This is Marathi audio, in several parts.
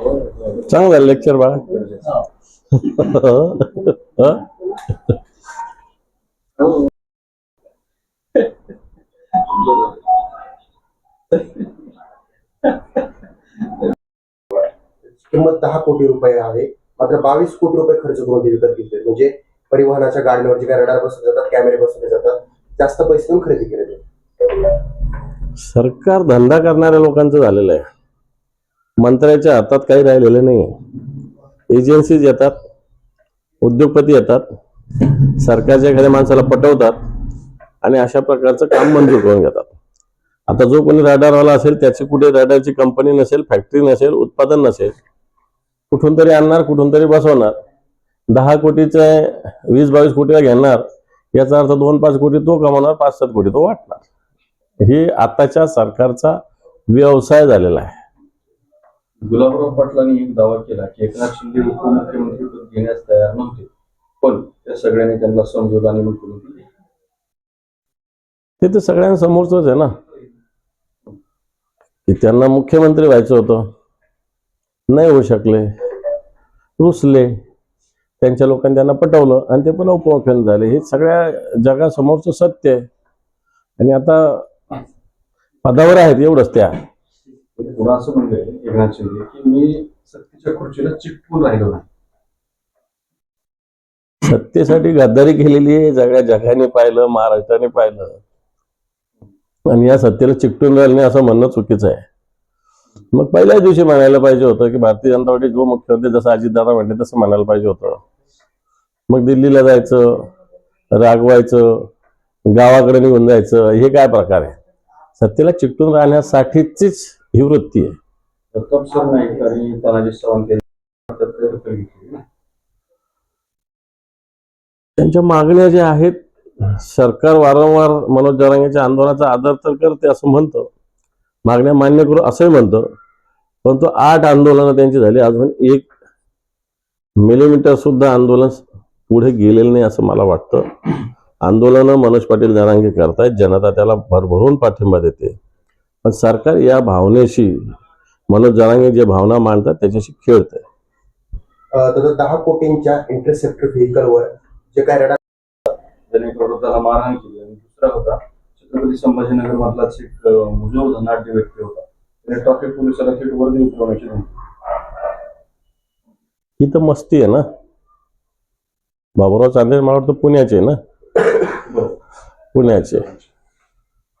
चांगलं झालं लेक्चर बाळा? किंमत दहा कोटी रुपये आहे. मात्र बावीस कोटी रुपये खर्च करून ते विकत घेतले म्हणजे परिवहनाच्या गाड्यांवर जे काय रडार बसवले जातात कॅमेरे बसवले जातात जास्त पैसे देऊन खरेदी केले जाते सरकार धंदा करणाऱ्या लोकांचं झालेलं आहे. मंत्र्याच्या हातात काही राहिलेलं नाही एजन्सीज येतात उद्योगपती येतात सरकारच्या एखाद्या माणसाला पटवतात आणि अशा प्रकारचं काम मंजूर करून घेतात. आता जो कोणी रडारवाला असेल त्याची कुठे रडारची कंपनी नसेल फॅक्टरी नसेल उत्पादन नसेल कुठून तरी आणणार कुठून तरी बसवणार दहा कोटीचे वीस बावीस कोटीला घेणार याचा अर्थ दोन पाच कोटी तो कमावणार पाच सात कोटी तो वाटणार. हे आताच्या सरकारचा व्यवसाय झालेला आहे. गुलाबराव पाटलांनी एक दावा केला की एकनाथ शिंदे उपमुख्यमंत्री पद घेण्यास तयार नव्हते पण त्या सगळ्यांनी त्यांना समजवलं आणि मुख्यमंत्री ते तर सगळ्यांसमोरच आहे ना. की त्यांना मुख्यमंत्री व्हायचं होतं. नाही होऊ शकले. रुसले. त्यांच्या लोकांनी त्यांना पटवलं आणि ते पण उपमुख्यमंत्री झाले. हे सगळ्या जगासमोरचं सत्य आहे. आणि आता पदावर आहेत एवढंच त्या. म्हणजे पुढे असं म्हणलंय एकनाथ शिंदे की मी सत्तेच्या खुर्चीला चिटकून राहिलो नाही. सत्तेसाठी गद्दारी केलेली आहे सगळ्या जगाने पाहिलं महाराष्ट्राने पाहिलं. आणि या सत्तेला चिकटून राहिलं नाही असं म्हणणं चुकीचं आहे. मग पहिल्याच दिवशी म्हणायला पाहिजे होतं की भारतीय जनता पार्टी जो मुख्यमंत्री जसं अजितदादा म्हणले तसं म्हणायला पाहिजे होतं. मग दिल्लीला जायचं रागवायचं गावाकडे निघून जायचं हे काय प्रकार आहे? सत्तेला चिकटून राहण्यासाठीचीच ही वृत्ती आहे. नाईक आणि तानाजी सावंत. त्यांच्या मागण्या ज्या आहेत सरकार वारंवार मनोज जरांगेच्या आंदोलनाचा आदर तर करते असं म्हणतं मागण्या मान्य करू असंही म्हणतं परंतु आठ आंदोलनं त्यांची झाली अजून एक मिलीमीटर सुद्धा आंदोलन पुढे गेलेलं नाही असं मला वाटतं. आंदोलनं मनोज पाटील जरांगे करतायत जनता त्याला भरभरून पाठिंबा देते. पण सरकार या भावनेशी मनोज जरांगे जे भावना मांडतात त्याच्याशी खेळत आहे दहा कोटींच्या इंटरसेप्टर व्हेकलवर जे काय रडार त्याने वृद्धाला मारहाण केली आणि दुसरा होता छत्रपती संभाजीनगर मधलाच एक मुजोर धनाढ्य व्यक्ती होता. त्याने ट्रॅफिक पोलिसाला थेट वर्दी उतरवण्याची धमकी ही तर मस्ती आहे ना? बाबुराव चांदेल मला वाटतं पुण्याचे आहे ना. पुण्याचे.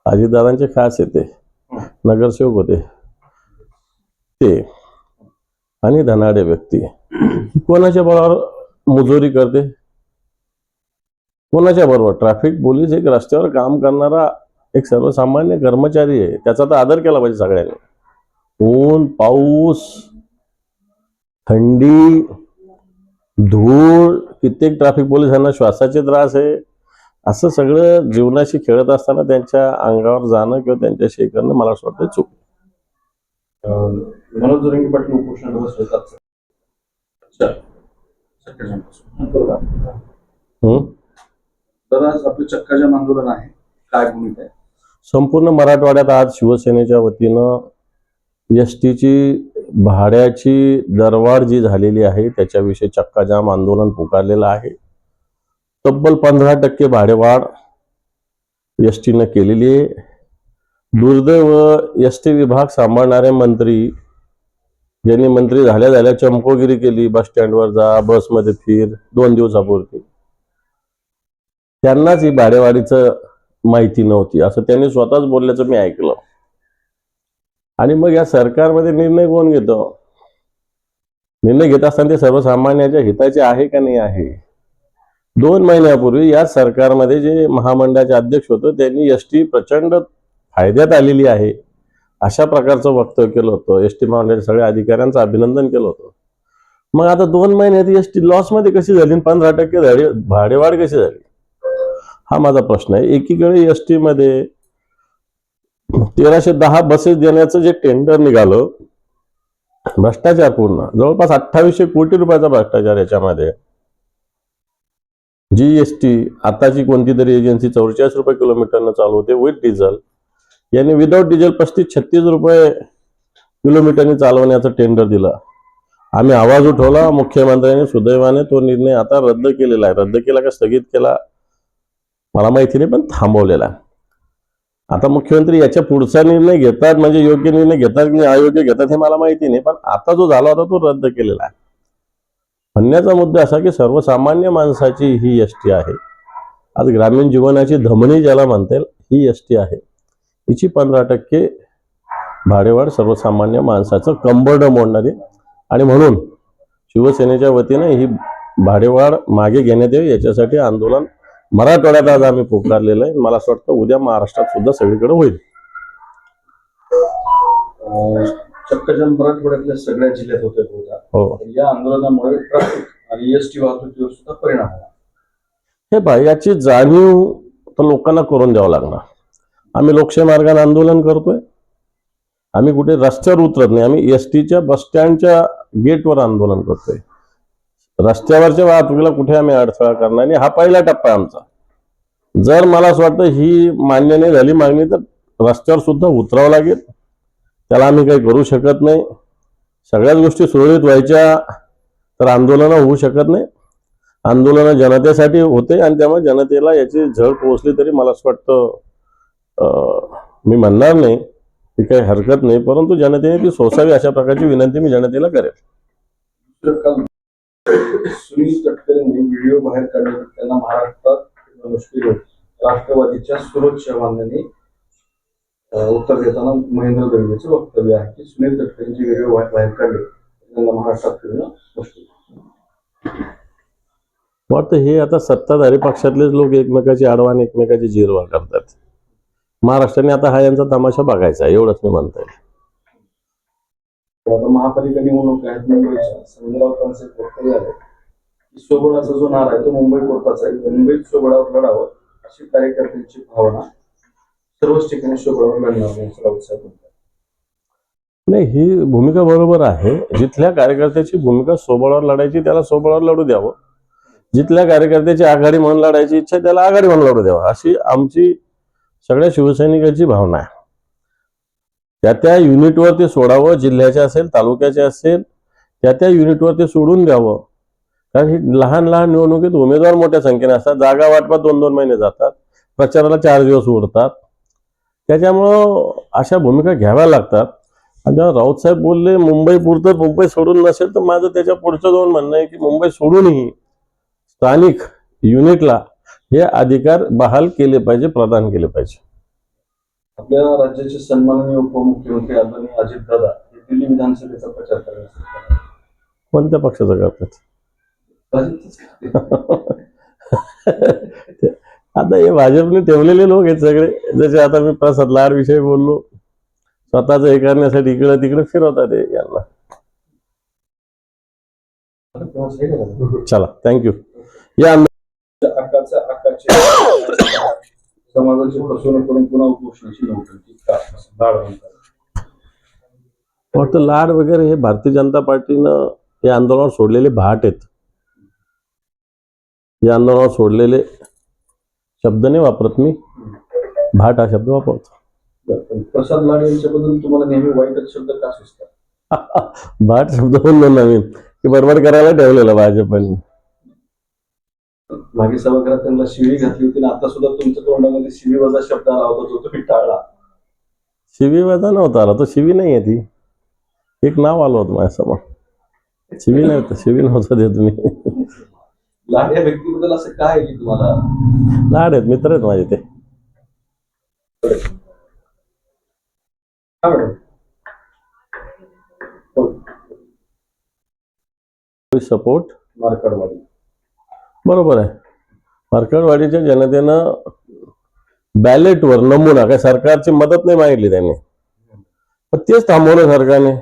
अजितदादांचे खास आहे ते. नगरसेवक होते. ते आणि धनाढ्य व्यक्ती. कोणाच्या बरोबर मुजोरी करते? कोणाच्या बरोबर? ट्रॅफिक पोलीस एक रस्त्यावर काम करणारा एक सर्वसामान्य कर्मचारी आहे. त्याचा तर आदर केला पाहिजे सगळ्यांनी. ऊन पाऊस थंडी धूळ कित्येक ट्रॅफिक पोलिसांना श्वासाचे त्रास आहे. असं सगळं जीवनाशी खेळत असताना त्यांच्या अंगावर जाणं किंवा त्यांच्याशी करणं मला असं वाटतं चूक अं, मनोज जरंगे पाटील उपोषणाला बसले होते. अच्छा. चक्काजाम. तर आज आपलं चक्काजाम आंदोलन आहे काय भूमिका आहे संपूर्ण मराठवाड्यात आज शिवसेनेच्या वतीनं एस टीची भाड्याची दरवाढ जी झालेली आहे त्याच्याविषयी चक्काजाम आंदोलन पुकारलेलं आहे तब्बल पंधरा टक्के भाडेवाढ एस टीनं केलेली आहे. दुर्दैव एस टी विभाग सांभाळणारे मंत्री ज्यांनी मंत्री झाल्या झाल्या चमकोगिरी केली बस स्टँडवर जा बसमध्ये फिर दोन दिवसापुरती. त्यांनाच ही भाडेवाढीचं माहिती नव्हती असं त्यांनी स्वतःच बोलल्याचं मी ऐकलं. आणि मग या सरकारमध्ये निर्णय कोण घेतो? निर्णय घेत असताना ते सर्वसामान्याच्या हिताचे आहे का नाही आहे? दोन महिन्यापूर्वी या सरकारमध्ये जे महामंडळाचे अध्यक्ष होते त्यांनी एस टी प्रचंड फायद्यात आलेली आहे अशा प्रकारचं वक्तव्य केलं होतं. एस टी महामंडळाच्या सगळ्या अधिकाऱ्यांचं अभिनंदन केलं होतं. मग आता दोन महिन्यात एस टी लॉसमध्ये कशी झाली पंधरा टक्के झाली भाडेवाढ कशी झाली? हा माझा प्रश्न आहे. एकीकडे एस टीमध्ये तेराशे दहा बसेस देण्याचं जे टेंडर निघालं भ्रष्टाचार पूर्ण जवळपास अठ्ठावीसशे कोटी रुपयाचा भ्रष्टाचार याच्यामध्ये जीएसटी आताची कोणती तरी एजन्सी चौवेचाळीस रुपये किलोमीटरनं चालू होते विथ डिझेल यांनी विदाऊट डिझेल पस्तीस छत्तीस रुपये किलोमीटरने चालवण्याचं टेंडर दिलं. आम्ही आवाज उठवला मुख्यमंत्र्यांनी सुदैवाने तो निर्णय आता रद्द केलेला आहे. रद्द केला का स्थगित केला मला माहिती नाही पण थांबवलेला आता मुख्यमंत्री याच्या पुढचा निर्णय घेतात म्हणजे योग्य निर्णय घेतात की अयोग्य घेतात हे मला माहिती नाही पण आता जो झाला होता तो रद्द केलेला आहे. म्हणण्याचा मुद्दा असा की सर्वसामान्य माणसाची ही एस टी आहे. आज ग्रामीण जीवनाची धमनी ज्याला म्हणता येईल ही एस टी आहे. हिची पंधरा टक्के भाडेवाढ सर्वसामान्य माणसाचं कंबरड मोडणारी आणि म्हणून शिवसेनेच्या वतीने ही भाडेवाढ मागे घेण्यात यावी याच्यासाठी आंदोलन मराठवाड्यात आज आम्ही पुकारलेलं आहे. मला असं वाटतं उद्या महाराष्ट्रात सुद्धा सगळीकडे होईल. चक्कजन मराठवाड्यातल्या सगळ्या जिल्ह्यात होते होता हो. या आंदोलनामुळे ट्रॅफिक आणि एसटी वाहतुकीवर सुद्धा परिणाम झाला हे पहा याची जाणीव तर लोकांना करून द्यावं लागणार. आम्ही लोकशाही मार्गाने आंदोलन करतोय. आम्ही कुठे रस्त्यावर उतरत नाही. आम्ही एस टीच्या बसस्टँडच्या गेटवर आंदोलन करतोय. रस्त्यावरच्या वाहतुकीला कुठे आम्ही अडथळा करणार नाही. हा पहिला टप्पा आहे आमचा. जर मला असं वाटतं ही मान्य नाही झाली मागणी तर रस्त्यावर सुद्धा उतरावं लागेल. त्याला आम्ही काही करू शकत नाही. सगळ्याच गोष्टी सुरळीत व्हायच्या तर आंदोलनं होऊ शकत नाही. आंदोलन जनतेसाठी होते आणि त्यामुळे जनतेला याची झळ पोहोचली तरी मला असं वाटतं मी म्हणणार नाही ती काही हरकत नाही परंतु जनतेने ती सोसावी अशा प्रकारची विनंती मी जनतेला करेल. सुनील तटकरेंनी व्हिडिओ बाहेर काढून त्यांना महाराष्ट्रात मुश्किल राष्ट्रवादीच्या सुरज चव्हाणांनी उत्तर देताना महेंद्र दळवीचं वक्तव्य आहे की सुनील तटकरेंचे व्हिडिओ बाहेर काढले त्यांना महाराष्ट्रात फिरणं मुश्किल. वाटतं हे आता सत्ताधारी पक्षातलेच लोक एकमेकाची आडवा आणि एकमेकाची जिरवा करतात. महाराष्ट्राने आता हा यांचा तमाशा बघायचा आहे, एवढंच मी म्हणता येईल महापालिका निवडणूक आहेत मुंबईच्या संजय राऊतांचं एक वक्तव्य की सोबळाचा जो नारा आहे तो मुंबई कोर्टाचा आहे. मुंबईत सोबळावर लढावं अशी कार्यकर्त्यांची भावना सर्वच ठिकाणी सोबळावर नाही ही भूमिका बरोबर आहे. जिथल्या कार्यकर्त्याची भूमिका सोबळावर लढायची त्याला सोबळावर लढू द्यावं. जिथल्या कार्यकर्त्याची आघाडी म्हणून लढायची इच्छा त्याला आघाडी म्हणून लढू द्यावं. अशी आमची सगळ्या शिवसैनिकांची भावना आहे. त्या त्या युनिटवर ते सोडावं जिल्ह्याचे असेल तालुक्याचे असेल त्या त्या युनिटवर ते सोडून द्यावं. कारण ही लहान लहान निवडणुकीत उमेदवार मोठ्या संख्येने असतात. जागा वाटपात दोन दोन महिने जातात. प्रचाराला चार दिवस उरतात. त्याच्यामुळं अशा भूमिका घ्याव्या लागतात. आणि जेव्हा राऊत साहेब बोलले मुंबई पुरतं मुंबई सोडून नसेल तर माझं त्याच्या पुढचं जाऊन म्हणणं आहे की मुंबई सोडूनही स्थानिक युनिटला हे अधिकार बहाल केले पाहिजे प्रदान केले पाहिजे. आपल्या राज्याचे सन्माननीय उपमुख्यमंत्री आदरणीय अजित दादा हे दिल्ली विधानसभेचा प्रचार करण्यासाठी कोणत्या पक्षाचं करतात. आता हे भाजपने ठेवलेले लोक आहेत सगळे. जसे आता मी प्रसाद लाड विषयी बोललो स्वतःच हे करण्यासाठी इकडे तिकडे फिरवतात यांना. चला थँक्यू या समाजाची फसवणूक करून पुन्हा उपोषणाची वाटतं लाड वगैरे हे भारतीय जनता पार्टीनं या आंदोलनावर सोडलेले भाट आहेत. या आंदोलनावर सोडलेले शब्द नाही वापरत मी. भाट हा शब्द वापरतो. प्रसाद लाड यांच्याबद्दल तुम्हाला नेहमी वाईटच शब्द का सुचतात? भाट शब्द बोललो नवीन की बरोबर करायला ठेवलेलं भाजपने. मागे सभागृहात त्यांना शिवी घातली होती आणि आता सुद्धा तुमच्या तोंडामध्ये शिवी वजा शब्द आला होता जो तुम्ही टाळला. शिवी वाजा नव्हता आला तो शिवी नाही आहे ती. एक नाव आलं होतं माझ्यासमोर. शिवी नाही होतं शिवी नव्हतं देत मी. लाड या व्यक्तीबद्दल असं काय आहे की तुम्हाला? लाड आहेत मित्र आहेत माझे ते. मॅडम सपोर्ट मार्कडवाडी बरोबर आहे. मार्कडवाडीच्या जनतेनं बॅलेटवर नमुना काय सरकारची मदत नाही मागितली त्यांनी. पण तेच थांबवलं सरकारने.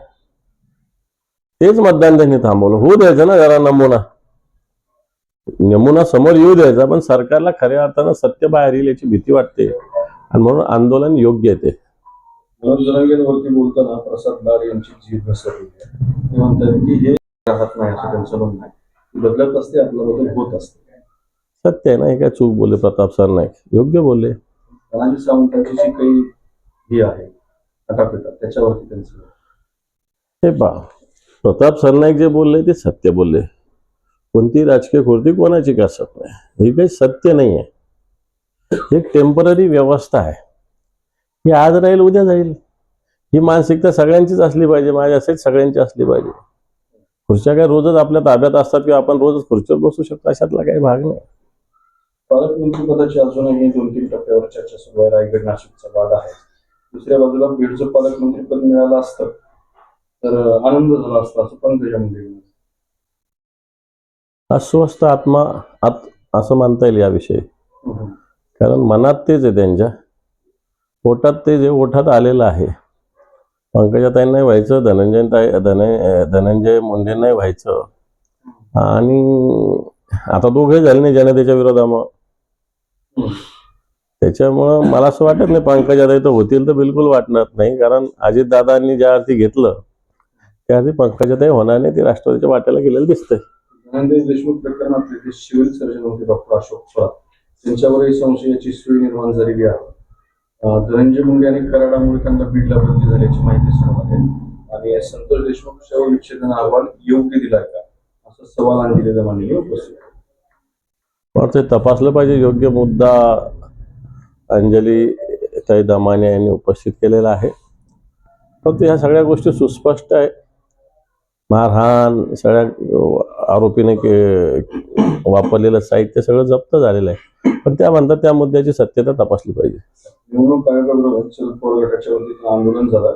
तेच मतदान त्यांनी थांबवलं. होऊ द्यायचं ना जरा नमुना. नमुना समोर येऊ द्यायचा पण सरकारला खऱ्या अर्थानं सत्य बाहेर येईल याची भीती वाटते. आणि म्हणून आंदोलन योग्य आहे ते. मनोज जरांगेंवरती बोलताना प्रसाद यांची जीभ घसरली. आहे ते म्हणतात की हे राहत नाही असं त्यांचं म्हणणं आहे. बदलत असते आपला बदल होत असते. सत्य आहे ना हे काय चूक बोलले प्रताप सर नाईक? योग्य बोलले. धनाजी सावंतांची जी काही ही आहे अटापिटा त्याच्यावरती त्यांचं हे पहा प्रताप सरनाईक जे बोलले ते सत्य बोलले. कोणती राजकीय कृती कोणाची कसत नाही. हे काही सत्य नाही आहे एक टेंपररी व्यवस्था आहे. ही आज राहील उद्या जाईल. ही मानसिकता सगळ्यांचीच असली पाहिजे माझ्या असेच सगळ्यांची असली पाहिजे. खुर्च्या काय रोजच आपल्या ताब्यात असतात किंवा आपण रोजच खुर्चीवर बसू शकतो अशातला काही भाग नाही. पालकमंत्री पदाची अजूनही दोन तीन टप्प्यावर चर्चा सुरू आहे. रायगड नाशिकचा वाद आहे. दुसऱ्या बाजूला बीडचं पालकमंत्री पद मिळालं असतं तर आनंद झाला असता असं पंकजा मुंडे अस्वस्थ आत्मा आत असं मानता येईल याविषयी. कारण मनात तेच आहे त्यांच्या. पोटात ते जे ओठात आलेलं आहे. पंकजाताई नाही व्हायचं धनंजय ताई धन धनंजय मुंडे नाही व्हायचं. आणि आता दोघे झाले नाही जनतेच्या विरोधामुळं. त्याच्यामुळं मला असं वाटत नाही पंकजाताई तर होतील तर बिलकुल वाटणार नाही. कारण अजितदादांनी ज्या अर्थी घेतलं त्या अर्थी पंकजाताई होणार नाही. ते राष्ट्रवादीच्या वाट्याला गेलेलं दिसतंय. धनंजय देशमुख प्रकरणातले जे सिव्हिल सर्जन होते डॉक्टर अशोक स्वरात त्यांच्यावरही संशयाची सुई निर्माण झालेली आहे. धनंजय मुंडे आणि कराडामुळे त्यांना बीडला बदली झाल्याची माहिती समोर आहे. आणि संतोष देशमुख शवविच्छेदन अहवाल योग्य दिलाय का? असा सवाल अंजली मांडणी उपस्थित ते तपासलं पाहिजे. योग्य मुद्दा अंजली ताई दमाने यांनी उपस्थित केलेला आहे. फक्त ह्या सगळ्या गोष्टी सुस्पष्ट आहे. मारहाण सगळ्या आरोपीने वापरलेलं साहित्य सगळं जप्त झालेलं आहे. पण त्या म्हणतात त्या मुद्द्याची सत्यता तपासली पाहिजे. निवडणूक आंदोलन झालं.